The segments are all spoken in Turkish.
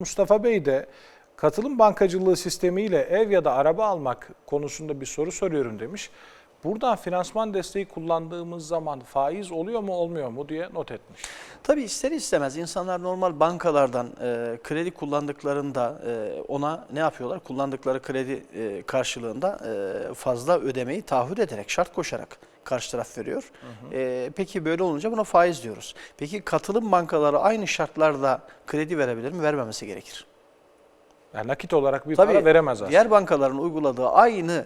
Mustafa Bey de katılım bankacılığı sistemiyle ev ya da araba almak konusunda bir soru soruyorum demiş. Buradan finansman desteği kullandığımız zaman faiz oluyor mu olmuyor mu diye not etmiş. Tabii ister istemez insanlar normal bankalardan e, kredi kullandıklarında e, ona ne yapıyorlar? Kullandıkları kredi e, karşılığında e, fazla ödemeyi taahhüt ederek, şart koşarak karşı taraf veriyor. E, peki böyle olunca buna faiz diyoruz. Peki katılım bankaları aynı şartlarda kredi verebilir mi? Vermemesi gerekir. Yani nakit olarak bir Tabii para veremez aslında. diğer bankaların uyguladığı aynı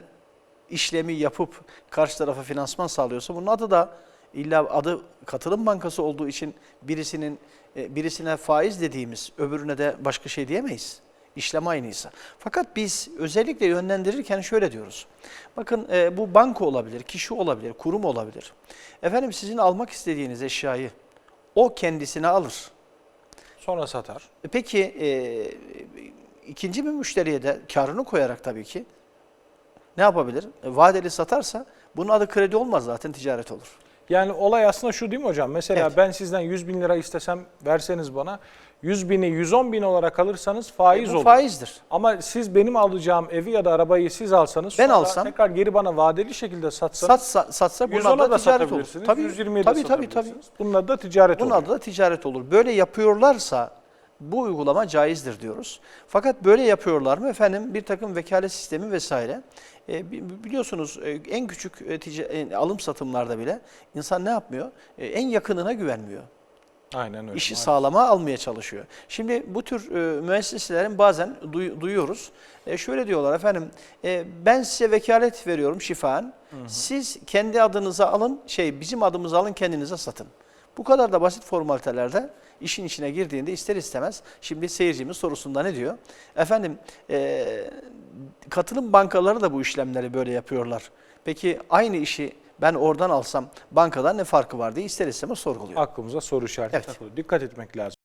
işlemi yapıp karşı tarafa finansman sağlıyorsa bunun adı da illa adı katılım bankası olduğu için birisinin e, birisine faiz dediğimiz öbürüne de başka şey diyemeyiz. İşlem aynıysa. Fakat biz özellikle yönlendirirken şöyle diyoruz. Bakın e, bu banka olabilir, kişi olabilir, kurum olabilir. Efendim sizin almak istediğiniz eşyayı o kendisine alır. Sonra satar. E Peki e, ikinci bir müşteriye de karını koyarak tabii ki ne yapabilir? E, vadeli satarsa bunun adı kredi olmaz zaten ticaret olur. Yani olay aslında şu değil mi hocam? Mesela Evet. ben sizden 100 bin lira istesem verseniz bana 100 bini 110 bin olarak alırsanız faiz E, bu olur. faizdir. Ama siz benim alacağım evi ya da arabayı siz alsanız Ben sonra alsam- tekrar geri bana vadeli şekilde satsanız Sat, sa- satsa bunun 110'a adı da ticaret olur. satabilirsiniz, Tabii, 120'ye de tabii, tabii, tabii. satabilirsiniz. Bunun adı da ticaret Bunun oluyor. adı da ticaret olur. Böyle yapıyorlarsa bu uygulama caizdir diyoruz. Fakat böyle yapıyorlar mı efendim bir takım vekalet sistemi vesaire. E, bi- biliyorsunuz e, en küçük e, tica- e, alım satımlarda bile insan ne yapmıyor? E, en yakınına güvenmiyor. Aynen öyle. işi sağlama almaya çalışıyor. Şimdi bu tür e, müesseselerin bazen duy- duyuyoruz. E, şöyle diyorlar efendim e, ben size vekalet veriyorum şifaen. Siz kendi adınıza alın şey bizim adımıza alın kendinize satın. Bu kadar da basit formalitelerde işin içine girdiğinde ister istemez şimdi seyircimiz sorusunda ne diyor? Efendim e, katılım bankaları da bu işlemleri böyle yapıyorlar. Peki aynı işi ben oradan alsam bankadan ne farkı var diye ister istemez sorguluyor. Aklımıza soru işareti Evet. takılıyor. Dikkat etmek lazım.